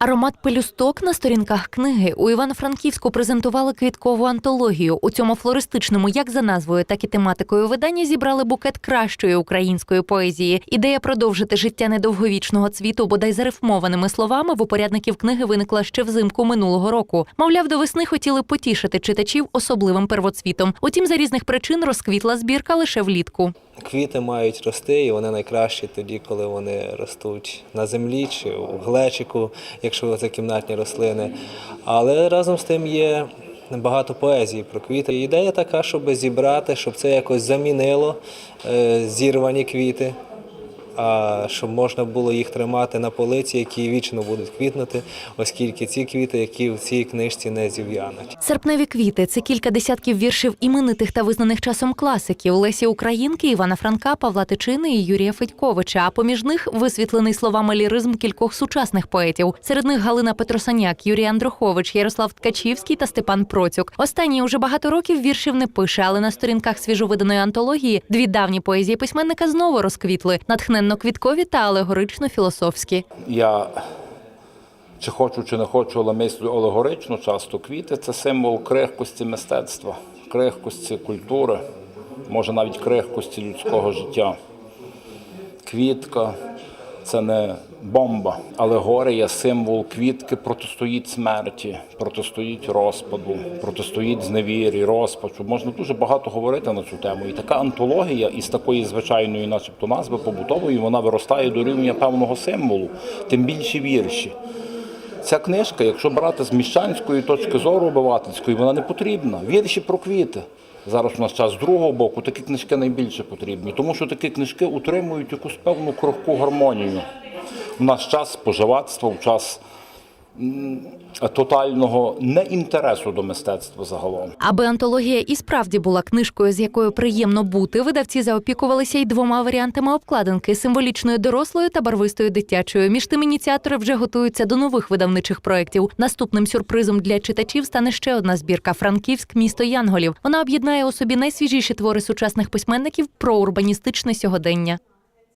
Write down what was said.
Аромат пелюсток на сторінках книги у Івано-Франківську презентували квіткову антологію. У цьому флористичному, як за назвою, так і тематикою видання зібрали букет кращої української поезії. Ідея продовжити життя недовговічного цвіту, бодай зарифмованими словами, в упорядників книги виникла ще взимку минулого року. Мовляв, до весни хотіли потішити читачів особливим первоцвітом. Утім, за різних причин розквітла збірка лише влітку. Квіти мають рости, і вони найкращі тоді, коли вони ростуть на землі чи у глечику, якщо це кімнатні рослини. Але разом з тим є багато поезії про квіти. Ідея така, щоб зібрати, щоб це якось замінило е, зірвані квіти. А щоб можна було їх тримати на полиці, які вічно будуть квітнути, оскільки ці квіти, які в цій книжці не зів'януть. Серпневі квіти це кілька десятків віршів іменитих та визнаних часом класиків Лесі Українки, Івана Франка, Павла Тичини і Юрія Федьковича. А поміж них висвітлений словами ліризм кількох сучасних поетів. Серед них Галина Петросаняк, Юрій Андрухович, Ярослав Ткачівський та Степан Процюк. Останній уже багато років віршів не пише, але на сторінках свіжовиданої антології дві давні поезії письменника знову розквітли натхненно квіткові та алегорично філософські. Я чи хочу, чи не хочу, але мислю алегорично часто. Квіти це символ крихкості мистецтва, крихкості культури, може навіть крихкості людського життя. Квітка це не бомба. але горе є символ квітки протистоїть смерті, протистоїть розпаду, протистоїть зневірі, розпачу. Можна дуже багато говорити на цю тему. І така антологія із такої звичайної, начебто, назви побутової, вона виростає до рівня певного символу, тим більше вірші. Ця книжка, якщо брати з міщанської точки зору обивательської, вона не потрібна. Вірші про квіти. Зараз у нас час з другого боку, такі книжки найбільше потрібні, тому що такі книжки утримують якусь певну крохку гармонію. У нас час споживацтва, в час тотального неінтересу до мистецтва загалом. Аби антологія і справді була книжкою, з якою приємно бути, видавці заопікувалися й двома варіантами обкладинки символічною дорослою та барвистою дитячою. Між тим ініціатори вже готуються до нових видавничих проєктів. Наступним сюрпризом для читачів стане ще одна збірка Франківськ місто Янголів. Вона об'єднає у собі найсвіжіші твори сучасних письменників про урбаністичне сьогодення.